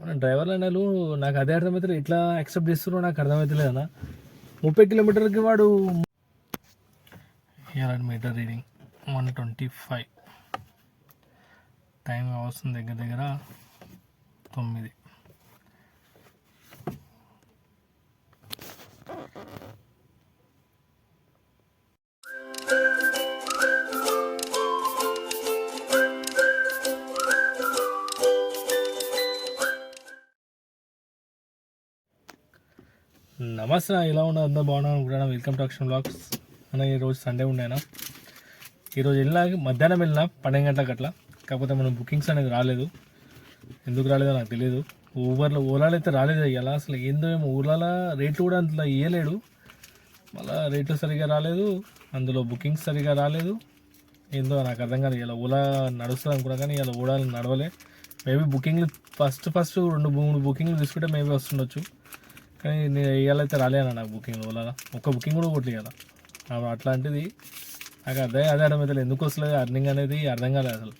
మన డ్రైవర్లు అన్నారు నాకు అదే అర్థమవుతుంది ఎట్లా యాక్సెప్ట్ చేస్తున్నారో నాకు అర్థమవుతలేదు అన్న. ముప్పై కిలోమీటర్కి వాడు year metre reading one twenty five. Time వస్తుంది దగ్గర దగ్గర తొమ్మిది. నమస్తే ఎలా ఉన్నారు? అందరూ బాగున్నాను అనుకుంటున్నా వెల్కమ్ టు అక్షన్ బ్లాగ్స్. అన్న ఈరోజు సండే ఉండేనా? ఈరోజు వెళ్ళినా మధ్యాహ్నం వెళ్ళినా పన్నెండు గంటలకు అట్లా. కాకపోతే మనం బుకింగ్స్ అనేది రాలేదు. ఎందుకు రాలేదో నాకు తెలియదు ఊబర్లో ఓలాలో అయితే రాలేదు ఇలా అసలు ఏందో ఏమో ఊర్లలో రేట్లు కూడా అంతలా ఇవ్వలేడు మళ్ళీ రేట్లు సరిగా రాలేదు. అందులో బుకింగ్స్ సరిగా రాలేదు. ఏందో నాకు అర్థం కాదు ఇలా ఓలా నడుస్తుంది అనుకున్నా కానీ ఇలా ఓలా నడవలే. మేబీ బుకింగ్లు ఫస్ట్ ఫస్ట్ రెండు మూడు బుకింగ్లు తీసుకుంటే మేబీ వస్తుండొచ్చు. కానీ నేను ఇవాళైతే రాలేనా నాకు బుకింగ్ ఓలా ఒక్క బుకింగ్ కూడా కొట్టలేదు అట్లాంటిది నాకు అదే అదే అర్థమవుతుంది ఎందుకు వస్తలేదు? అర్నింగ్ అనేది అర్థం కాలేదు అసలు.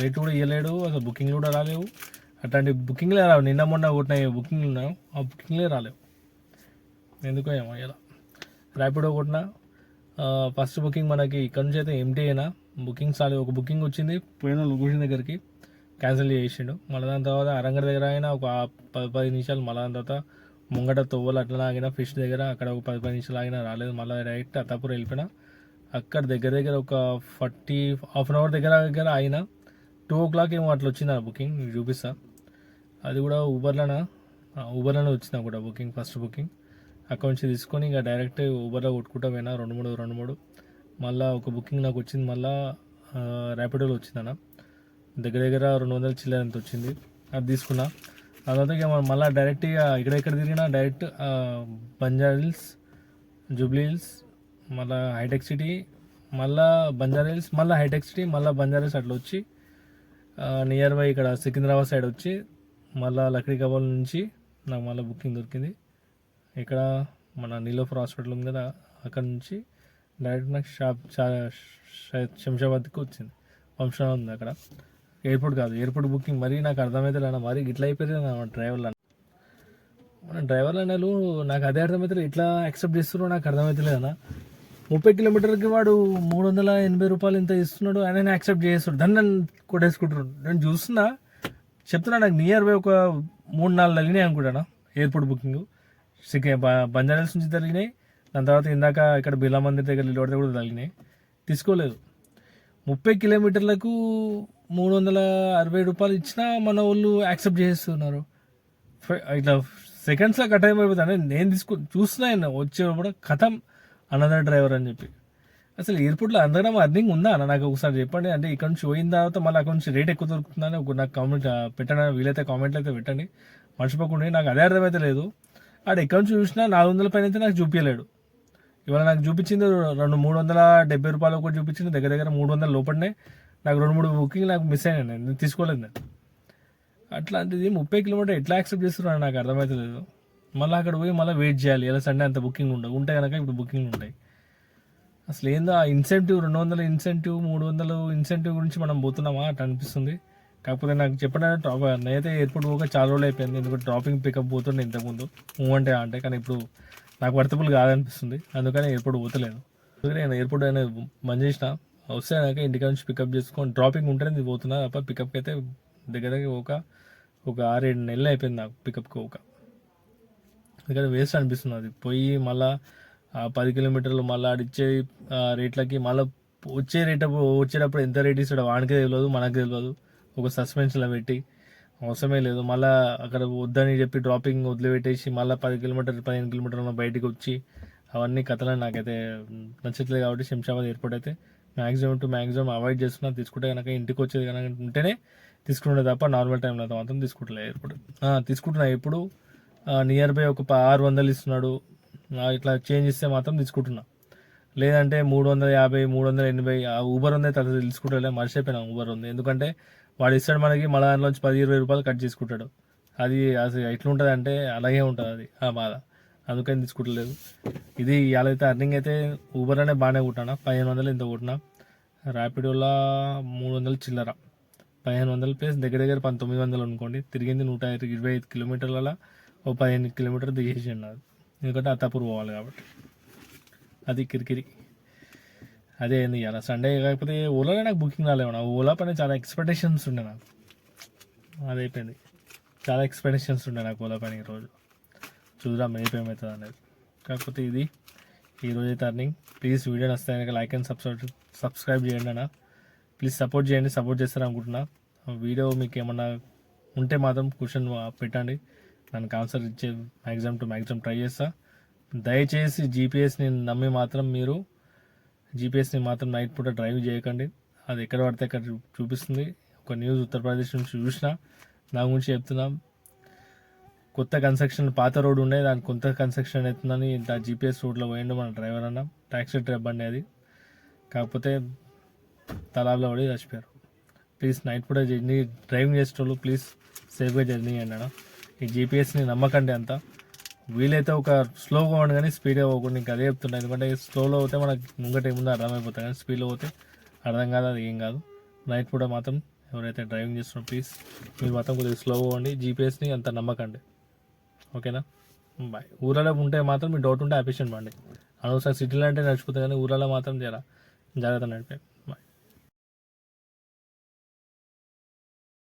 రేట్ కూడా ఇవ్వలేడు అసలు బుకింగ్ కూడా రాలేవు. అట్లాంటి బుకింగ్లే రావు. నిన్న మొన్న కొట్టిన బుకింగ్లు ఉన్నాయో ఆ బుకింగ్లే రాలేవు. ఎందుకో ఏమో ఇలా ర్యాపిడో కొట్టిన ఫస్ట్ బుకింగ్ మనకి ఇక్కడ నుంచి అయితే ఎంటీ అయినా బుకింగ్స్ రాలేదు ఒక బుకింగ్ వచ్చింది పోయిన లొకేషన్ దగ్గరికి క్యాన్సిల్ చేసిండు. మళ్ళీ దాని తర్వాత అరంగర్ దగ్గర అయినా ఒక పది పది నిమిషాలు మళ్ళీ దాని తర్వాత ముంగట తొవ్వలు అట్లా ఆగిన ఫిష్ దగ్గర అక్కడ ఒక పది పది నిమిషాలు ఆగినా రాలేదు. మళ్ళీ డైరెక్ట్ అత్తాపూర్ వెళ్ళిపోయినా. అక్కడ దగ్గర దగ్గర ఒక ఫార్టీ హాఫ్ అన్ అవర్ దగ్గర దగ్గర అయినా టూ ఓ క్లాక్ ఏమో అట్లా వచ్చింది ఆ బుకింగ్ మీకు చూపిస్తా. అది కూడా ఊబర్లోనా ఊబర్లోనే వచ్చింది కూడా బుకింగ్ ఫస్ట్ బుకింగ్ అక్కడ నుంచి తీసుకొని ఇంకా డైరెక్ట్ ఊబర్లో కొట్టుకుంటా పోయినా రెండు మూడు రెండు మూడు. మళ్ళీ ఒక బుకింగ్ నాకు వచ్చింది మళ్ళీ ర్యాపిడోలో వచ్చిందన్న. దగ్గర దగ్గర రెండు వందల చిల్లర ఎంత వచ్చింది? అది తీసుకున్నా. ఆ తర్వాత ఇక మనం మళ్ళీ డైరెక్ట్ ఇక ఇక్కడ ఎక్కడ తిరిగినా direct Banjara Hills Jubilee Hills మళ్ళీ హైటెక్ సిటీ మళ్ళా బంజారా హిల్స్ మళ్ళీ హైటెక్ సిటీ మళ్ళీ బంజారా హిల్స్ అట్లా వచ్చి నియర్ బై ఇక్కడ సికింద్రాబాద్ సైడ్ వచ్చి మళ్ళీ లక్డీ కబాల్ నుంచి నాకు మళ్ళీ బుకింగ్ దొరికింది. ఇక్కడ మన నీలోఫర్ హాస్పిటల్ ఉంది కదా అక్కడ నుంచి డైరెక్ట్ నాకు షాప్ శంషాబాద్కి వచ్చింది. ఫంక్షన్ ఉంది అక్కడ. ఎయిర్పోర్ట్ కాదు. Airport booking. మరీ నాకు అర్థమైతే అన్న మరీ ఇట్లా అయిపోయింది నా డ్రైవర్లు మన డ్రైవర్లు అన్నారు నాకు అదే అర్థమవుతుంది ఎట్లా యాక్సెప్ట్ చేస్తున్నారో నాకు అర్థమవుతలేదన్నా ముప్పై కిలోమీటర్కి వాడు మూడు వందల ఎనభై రూపాయలు ఇంత ఇస్తున్నాడు ఆయన యాక్సెప్ట్ చేస్తాడు దాన్ని నన్ను కొట్టేసుకుంటున్నాడు నేను చూస్తున్నా చెప్తున్నా నాకు నియర్ బై ఒక మూడు నాలుగు తగినాయి అనుకుంటాను ఎయిర్పోర్ట్ బుకింగ్. సికే బంజారాల్స్ నుంచి తగిలినాయి. దాని తర్వాత ఇందాక ఇక్కడ బిర్లా మందిర్ దగ్గర నిలబడితే కూడా తగిలినాయి. తీసుకోలేదు. ముప్పై కిలోమీటర్లకు మూడు వందల అరవై రూపాయలు ఇచ్చినా మన వాళ్ళు యాక్సెప్ట్ చేస్తున్నారు. ఫ- ఇట్లా సెకండ్స్లో కట్ అయిపోతుంది నేను తీసుకు చూస్తున్నా వచ్చే కూడా కథం అనదర్ డ్రైవర్ అని చెప్పి. అసలు ఎయిర్పోర్ట్లో అందరం అర్నింగ్ ఉందా అన్న? నాకు ఒకసారి చెప్పండి. అంటే ఇక్కడ నుంచి పోయిన తర్వాత మళ్ళీ అక్కడ నుంచి రేట్ ఎక్కువ దొరుకుతుందని ఒక నాకు కామెంట్ పెట్టండి వీలైతే కామెంట్లు అయితే పెట్టండి. మర్చిపోకుండా నాకు అదే అర్థమైతే లేదు. ఆడ ఎక్కడి నుంచి చూసినా నాలుగు వందల పైన అయితే నాకు చూపించలేడు ఇవాళ నాకు చూపించింది రెండు మూడు వందల డెబ్బై రూపాయలు ఒకటి చూపించింది. దగ్గర దగ్గర మూడు వందల లోపలనే నాకు రెండు మూడు బుకింగ్ నాకు మిస్ అయినాయి నేను. తీసుకోలేదు నేను. అట్లాంటిది ముప్పై కిలోమీటర్ ఎట్లా యాక్సెప్ట్ చేస్తున్నాను నాకు అర్థమవుతలేదు మళ్ళీ అక్కడ పోయి మళ్ళీ వెయిట్ చేయాలి. ఎలా సండే అంత బుకింగ్ ఉండవు. ఉంటే కనుక ఇప్పుడు బుకింగ్ ఉంటాయి. అసలు ఏందో ఆ ఇన్సెంటివ్ రెండు వందల ఇన్సెంటివ్ మూడు వందలు ఇన్సెంటివ్ గురించి మనం పోతున్నామా అట్లా అనిపిస్తుంది. కాకపోతే నాకు చెప్పడానికి డ్రాప్ నేనైతే ఎయిర్పోర్ట్ పోక చాలా రోజులు అయిపోయింది. ఎందుకంటే డ్రాపింగ్ పికప్ పోతుండే ఇంతకుముందు. మూవ్ అంటే అంటే. కానీ ఇప్పుడు నాకు వర్తబుల్ కాదనిపిస్తుంది. అందుకని ఎయిర్పోర్ట్ పోతలేదు. అందుకని నేను ఎయిర్పోర్ట్ అయినా బంద్ చేసిన. వస్తే నాకు ఇంటికి నుంచి పికప్ చేసుకొని డ్రాపింగ్ ఉంటేనే ఇది పోతున్నా తప్ప పికప్కి అయితే దగ్గర దగ్గర ఒక ఒక ఆరేడు నెలలు అయిపోయింది నాకు పికప్కి ఒక అందుకని వేస్ట్ అనిపిస్తుంది అది. పోయి మళ్ళా పది కిలోమీటర్లు మళ్ళీ ఆడిచ్చే ఆ రేట్లకి మళ్ళీ వచ్చే రేట్ వచ్చేటప్పుడు ఎంత రేట్ ఇస్తాడో వానికి తెలియదు మనకు తెలియదు ఒక సస్పెన్షన్లో పెట్టి అవసరమే లేదు. మళ్ళీ అక్కడ వద్దని చెప్పి డ్రాపింగ్ వదిలిపెట్టేసి మళ్ళీ పది కిలోమీటర్ పదిహేను కిలోమీటర్ల బయటికి వచ్చి అవన్నీ కథలు నాకైతే నచ్చట్లేదు కాబట్టి శంషాబాద్ ఎయిర్పోర్ట్ అయితే మ్యాక్సిమం టు మ్యాక్సిమం అవాయిడ్ చేస్తున్నా తీసుకుంటే కనుక ఇంటికి వచ్చేది కనుక ఉంటేనే తీసుకుంటే తప్ప నార్మల్ టైంలో అయితే మాత్రం తీసుకుంటలే ఎయిర్పోర్ట్. తీసుకుంటున్నా. ఎప్పుడు నియర్ బై ఒక ఆరు వందలు ఇస్తున్నాడు. ఇట్లా చేంజ్ ఇస్తే మాత్రం తీసుకుంటున్నా. లేదంటే మూడు వందల యాభై మూడు వందల ఎనభై ఆ ఊబర్ ఉంది తర్వాత తీసుకుంటా మర్చిపోయినా ఊబర్ ఉంది. ఎందుకంటే వాడు ఇస్తాడు మనకి మన దాంట్లోంచి పది ఇరవై రూపాయలు కట్ చేసుకుంటాడు. అది అసలు ఎట్లుంటుంది అంటే అలాగే ఉంటుంది అది ఆ బాధ. అందుకని తీసుకుంటలేదు. ఇది ఇవాళ అయితే అర్నింగ్ అయితే ఊబర్ అనే బాగానే కొట్టాను పదిహేను వందలు ఇంత కొట్టినా? ర్యాపిడోలా మూడు వందలు చిల్లర. పదిహేను వందల ప్లేస్ దగ్గర దగ్గర పంతొమ్మిది వందలు అనుకోండి తిరిగింది నూట ఇరవై ఐదు కిలోమీటర్ల ఓ పదిహేను కిలోమీటర్ దిగేసి ఉన్నారు ఎందుకంటే అత్తాపూర్ పోవాలి కాబట్టి. అది కిరికిరి. అదే ఏంది ఇవాళ సండే కాకపోతే ఓలాలో నాకు బుకింగ్ రాలేవు నా ఓలా పైన చాలా ఎక్స్పెక్టేషన్స్ ఉండే నాకు. అది అయిపోయింది. చాలా ఎక్స్పెక్టేషన్స్ ఉండే నాకు ఓలా పైన ఈరోజు. చూద్దాం రేపు ఏమవుతుంది అనేది. కాకపోతే ఇది ఈరోజు అయితే అర్నింగ్ ప్లీజ్ వీడియో నచ్చితే కనుక లైక్ అండ్ సబ్స్క్రైబ్ సబ్స్క్రైబ్ చేయండి అన్న. ప్లీజ్ సపోర్ట్ చేయండి. సపోర్ట్ చేస్తారనుకుంటున్నా వీడియో మీకు ఏమన్నా ఉంటే మాత్రం క్వశ్చన్ పెట్టండి. దానికి ఆన్సర్ ఇచ్చే మ్యాక్సిమం టు మ్యాక్సిమం ట్రై చేస్తాను దయచేసి జీపీఎస్ని నమ్మి మాత్రం మీరు జీపీఎస్ని మాత్రం నైట్ పూట డ్రైవ్ చేయకండి. అది ఎక్కడ పడితే అక్కడ చూపిస్తుంది. ఒక న్యూస్ ఉత్తరప్రదేశ్ నుంచి చూసిన దాని గురించి చెప్తున్నాం. కొత్త కన్స్ట్రక్షన్ పాత రోడ్ ఉండే దాని కొత్త కన్స్ట్రక్షన్ అవుతుందని దా జీపీఎస్ రోడ్లో పోయిండు మన డ్రైవర్ అన్న. ట్యాక్సీ డ్రైవర్ బండి అది. కాకపోతే తలాబ్లో పడి చచ్చిపోయారు. ప్లీజ్ నైట్ పూట జర్నీ డ్రైవింగ్ చేసేటోళ్ళు ప్లీజ్ సేఫ్గా జర్నీ చేయండి అన్న. ఈ జీపీఎస్ని నమ్మకండి అంతా. వీలైతే ఒక స్లోగా ఉండి కానీ స్పీడ్గా పోకుండా ఇంకా అదే చెప్తున్నా. ఎందుకంటే స్లోలో పోతే మనకు ముంగట ఏముందో అర్థమైపోతుంది కానీ స్పీడ్లో పోతే అర్థం కాదు అది ఏం కాదు. నైట్ పూట మాత్రం ఎవరైతే డ్రైవింగ్ చేస్తున్నారో ప్లీజ్ మీరు మాత్రం కొద్దిగా స్లోగా ఉండి జీపీఎస్ని అంత నమ్మకండి. ఓకేనా? బాయ్. ఊళ్ళలో ఉంటే మాత్రం మీ డౌట్ ఉంటే ఆపేషన్ పండి అనవసరం సిటీలో అంటే నడిచిపోతుంది కానీ ఊళ్ళలో మాత్రం జర జాగ్రత్త నడిపే